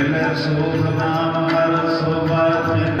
ਮਿਲੇ ਸੁਖ ਨਾਮ ਹਰ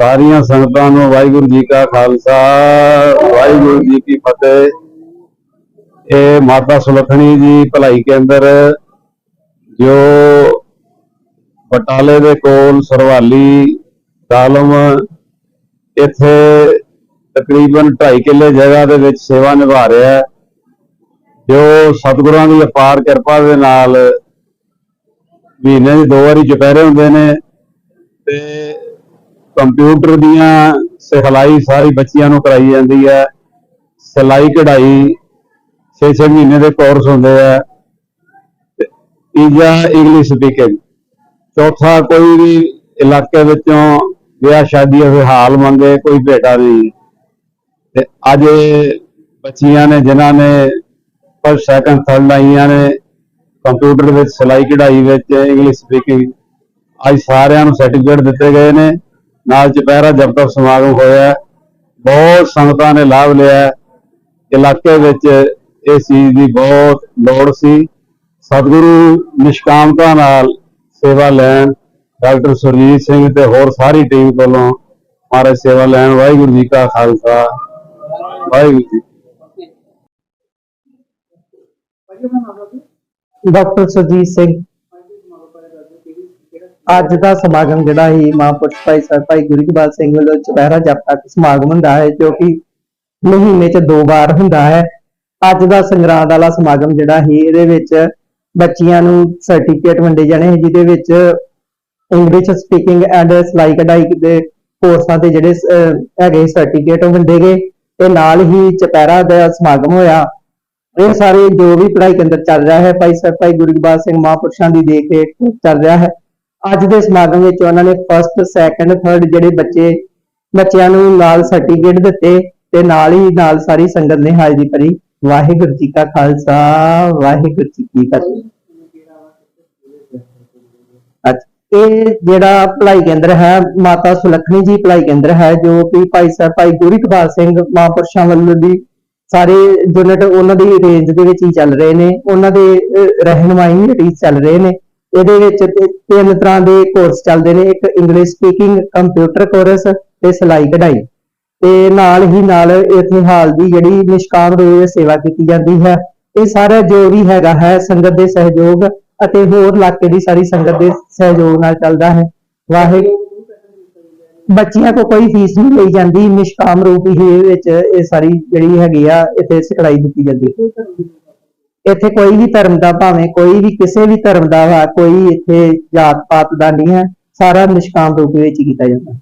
ਸਾਰੀਆਂ ਸੰਗਤਾਂ ਨੂੰ ਵਾਹਿਗੁਰੂ ਜੀ ਕਾ ਖਾਲਸਾ, ਵਾਹਿਗੁਰੂ ਜੀ ਕੀ ਫਤਿਹ। ਇਹ ਮਾਤਾ ਸੁਲੱਖਣੀ ਜੀ ਭਲਾਈ ਕੇਂਦਰ, ਜੋ ਬਟਾਲੇ ਦੇ ਕੋਲ ਸਰਵਾਲੀ ਕਾਲਮ ਇੱਥੇ ਤਕਰੀਬਨ 2.5 ਕਿੱਲੇ ਜਗ੍ਹਾ ਦੇ ਵਿੱਚ ਸੇਵਾ ਨਿਭਾ ਰਿਹਾ ਹੈ। ਜੋ ਸਤਿਗੁਰਾਂ ਦੀ ਅਪਾਰ ਕਿਰਪਾ ਦੇ ਨਾਲ ਮਹੀਨੇ ਦੀ ਦੋ ਵਾਰੀ ਚੁਪਹਿਰੇ ਹੁੰਦੇ ਨੇ। ਤੇ ਕੰਪਿਊਟਰ ਦੀਆਂ ਸਿਖਲਾਈ ਸਾਰੀ ਬੱਚਿਆਂ ਨੂੰ ਕਰਾਈ ਜਾਂਦੀ ਹੈ। ਸਿਲਾਈ ਕਢਾਈ 6-6 ਮਹੀਨੇ ਦੇ ਕੋਰਸ ਹੁੰਦੇ ਆ। ਤੀਜਾ ਇੰਗਲਿਸ਼ ਸਪੀਕਿੰਗ ਚੌਥਾ ਕੋਈ ਵੀ ਇਲਾਕੇ ਵਿੱਚੋਂ ਵਿਆਹ ਸ਼ਾਦੀ ਹੋਵੇ, ਹਾਲ ਮੰਗੇ, ਕੋਈ ਭੇਟਾ ਨਹੀਂ। ਤੇ ਅੱਜ ਬੱਚੀਆਂ ਨੇ, ਜਿਨ੍ਹਾਂ ਨੇ ਫਸਟ ਸੈਕੰਡ ਥਰਡ ਲਾਈਆਂ ਨੇ, ਕੰਪਿਊਟਰ ਵਿੱਚ ਸਿਲਾਈ ਕਢਾਈ ਵਿੱਚ ਇੰਗਲਿਸ਼ ਸਪੀਕਿੰਗ ਅੱਜ ਸਾਰਿਆਂ ਨੂੰ ਸਰਟੀਫਿਕੇਟ ਦਿੱਤੇ ਗਏ ਨੇ। ਨਾਲ ਚੁਪਹਿਰਾ ਜਬ ਸਮਾਗਮ ਹੋਇਆ ਬਹੁਤ ਸੰਗਤਾਂ ਨੇ ਲਾਭ ਲਿਆ ਇਲਾਕੇ ਵਿੱਚ ਇਸ ਚੀਜ਼ ਦੀ ਬਹੁਤ ਲੋੜ ਸੀ। ਸਤਿਗੁਰੂ ਨਿਸ਼ਕਾਮਤਾ ਨਾਲ ਸੇਵਾ ਲੈਣ ਡਾਕਟਰ ਸੁਰਜੀਤ ਸਿੰਘ ਤੇ ਹੋਰ ਸਾਰੀ ਟੀਮ ਵੱਲੋਂ ਮਹਾਰਾਜ ਸੇਵਾ ਲੈਣ। ਵਾਹਿਗੁਰੂ ਜੀ ਕਾ ਖਾਲਸਾ। ਵਾਹਿਗੁਰੂ ਜੀ ਡਾਕਟਰ ਸੁਰਜੀਤ ਸਿੰਘ ਅੱਜ ਦਾ ਸਮਾਗਮ ਜਿਹੜਾ ਹੀ ਮਹਾਂਪੁਰਸ਼ ਭਾਈ ਸਾਹਿਬ ਭਾਈ ਗੁਰੂ ਸਿੰਘ ਵੱਲੋਂ ਚੁਪਹਿਰਾ ਜਪ ਸਮਾਗਮ ਹੁੰਦਾ ਹੈ ਜੋ ਕਿ ਮਹੀਨੇ 'ਚ ਦੋ ਵਾਰ ਹੁੰਦਾ ਹੈ। ਅੱਜ ਦਾ ਸੰਗਰਾਂਦ ਵਾਲਾ ਸਮਾਗਮ ਜਿਹੜਾ ਹੀ ਇਹਦੇ ਵਿੱਚ ਬੱਚੀਆਂ ਨੂੰ ਸਰਟੀਫਿਕੇਟ ਵੰਡੇ ਜਾਣੇ ਸੀ, ਜਿਹਦੇ ਵਿੱਚ ਇੰਗਲਿਸ਼ ਸਪੀਕਿੰਗ ਐਂਡ ਸਿਲਾਈ ਕਢਾਈ ਦੇ ਕੋਰਸਾਂ ਤੇ ਜਿਹੜੇ ਹੈਗੇ ਸਰਟੀਫਿਕੇਟ ਵੰਡੇ ਗਏ। ਤੇ ਨਾਲ ਹੀ ਚੁਪਹਿਰਾ ਦਾ ਸਮਾਗਮ ਹੋਇਆ। ਇਹ ਸਾਰੇ ਜੋ ਵੀ ਪੜ੍ਹਾਈ ਕੇਂਦਰ ਚੱਲ ਰਿਹਾ ਹੈ ਭਾਈ ਸਾਹਿਬ ਭਾਈ ਗੁਰਗੋਬਿੰਦ ਸਿੰਘ ਮਹਾਂਪੁਰਸ਼ਾਂ ਦੀ ਦੇਖ ਰੇਖ ਚੱਲ ਰਿਹਾ ਹੈ। ਅੱਜ ਦੇ ਸਮਾਗਮ ਵਿੱਚ ਉਹਨਾਂ ਨੇ ਫਸਟ ਸੈਕੰਡ ਥਰਡ ਜਿਹੜੇ ਬੱਚੇ ਬੱਚਿਆਂ ਨੂੰ ਨਾਲ ਸਰਟੀਫਿਕੇਟ ਦਿੱਤੇ ਤੇ ਨਾਲ ਹੀ ਨਾਲ ਸਾਰੀ ਸੰਗਤ ਨੇ ਹਾਜ਼ਰੀ ਭਰੀ। ਵਾਹਿਗੁਰੂ ਜੀ ਕਾ ਖਾਲਸਾ ਵਾਹਿਗੁਰੂ ਜੀ ਕੀ ਫਤਿਹ। ਇਹ ਜਿਹੜਾ ਭਲਾਈ ਕੇਂਦਰ ਹੈ ਮਾਤਾ ਸੁਲੱਖਣੀ ਜੀ ਭਲਾਈ ਕੇਂਦਰ ਹੈ ਜੋ ਕਿ ਭਾਈ ਸਾਹਿਬ ਭਾਈ ਗੁਰੂ ਇਕਬਾਲ ਸਿੰਘ ਮਹਾਂਪੁਰਸ਼ਾਂ ਵੱਲੋਂ ਦੀ ਸਾਰੇ ਯੂਨਿਟ ਉਹਨਾਂ ਦੀ ਰੇਂਜ ਦੇ ਵਿੱਚ ਹੀ ਚੱਲ ਰਹੇ ਨੇ ਉਹਨਾਂ ਦੇ ਅਹ, ਰਹਿਨੁਮਾਈ ਹੇਠ ਚੱਲ ਰਹੇ ਨੇ। ਇਹਦੇ ਵਿੱਚ ਤਿੰਨ ਤਰ੍ਹਾਂ ਦੇ ਕੋਰਸ ਚੱਲਦੇ ਨੇ, ਇੱਕ ਇੰਗਲਿਸ਼ ਸਪੀਕਿੰਗ ਕੰਪਿਊਟਰ ਕੋਰਸ ਤੇ ਸਿਲਾਈ ਕਢਾਈ। ਤੇ ਨਾਲ ਹੀ ਨਾਲ ਇੱਥੇ ਹਾਲ ਦੀ ਜਿਹੜੀ ਨਿਸ਼ਕਾਮ ਰੂਪ ਸੇਵਾ ਕੀਤੀ ਜਾਂਦੀ ਹੈ। ਇਹ ਸਾਰਾ ਜੋ ਵੀ ਹੈਗਾ ਹੈ ਸੰਗਤ ਦੇ ਸਹਿਯੋਗ ਅਤੇ ਹੋਰ ਇਲਾਕੇ ਦੀ ਸਾਰੀ ਸੰਗਤ ਦੇ ਸਹਿਯੋਗ ਨਾਲ ਚੱਲਦਾ ਹੈ। ਵਾਹਿਗੁਰੂ। ਬੱਚਿਆਂ ਕੋ ਕੋਈ ਫੀਸ ਨਹੀਂ ਲਈ ਜਾਂਦੀ, ਨਿਸ਼ਕਾਮ ਰੂਪ ਹੀ ਇਹ ਵਿੱਚ ਇਹ ਸਾਰੀ ਜਿਹੜੀ ਹੈਗੀ ਆ, ਇੱਥੇ ਸਿਖਲਾਈ ਦਿੱਤੀ ਜਾਂਦੀ ਇੱਥੇ ਕੋਈ ਵੀ ਧਰਮ ਦਾ, ਭਾਵੇਂ ਕੋਈ ਵੀ ਕਿਸੇ ਵੀ ਧਰਮ ਦਾ ਵਾ, ਕੋਈ ਇੱਥੇ ਜਾਤ ਪਾਤ ਦਾ ਨਹੀਂ ਹੈ, ਸਾਰਾ ਨਿਸ਼ਕਾਮ ਰੂਪ ਵਿੱਚ ਕੀਤਾ ਜਾਂਦਾ।